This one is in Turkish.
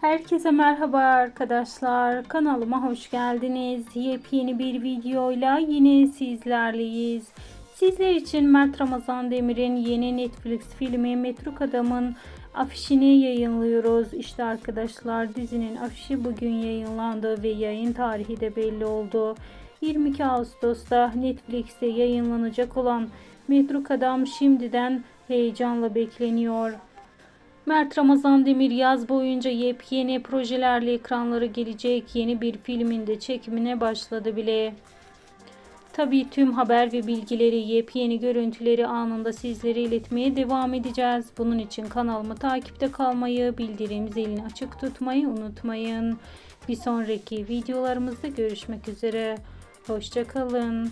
Herkese merhaba arkadaşlar. Kanalıma hoş geldiniz. Yepyeni bir videoyla yine sizlerleyiz. Sizler için Mert Ramazan Demir'in yeni Netflix filmi Metruk Adam'ın afişini yayınlıyoruz. İşte arkadaşlar dizinin afişi bugün yayınlandı ve yayın tarihi de belli oldu. 22 Ağustos'ta Netflix'te yayınlanacak olan Metruk Adam şimdiden heyecanla bekleniyor. Mert Ramazan Demir yaz boyunca yepyeni projelerle ekranlara gelecek yeni bir filmin de çekimine başladı bile. Tabii tüm haber ve bilgileri, yepyeni görüntüleri anında sizlere iletmeye devam edeceğiz. Bunun için kanalımı takipte kalmayı, bildirim zilini açık tutmayı unutmayın. Bir sonraki videolarımızda görüşmek üzere. Hoşçakalın.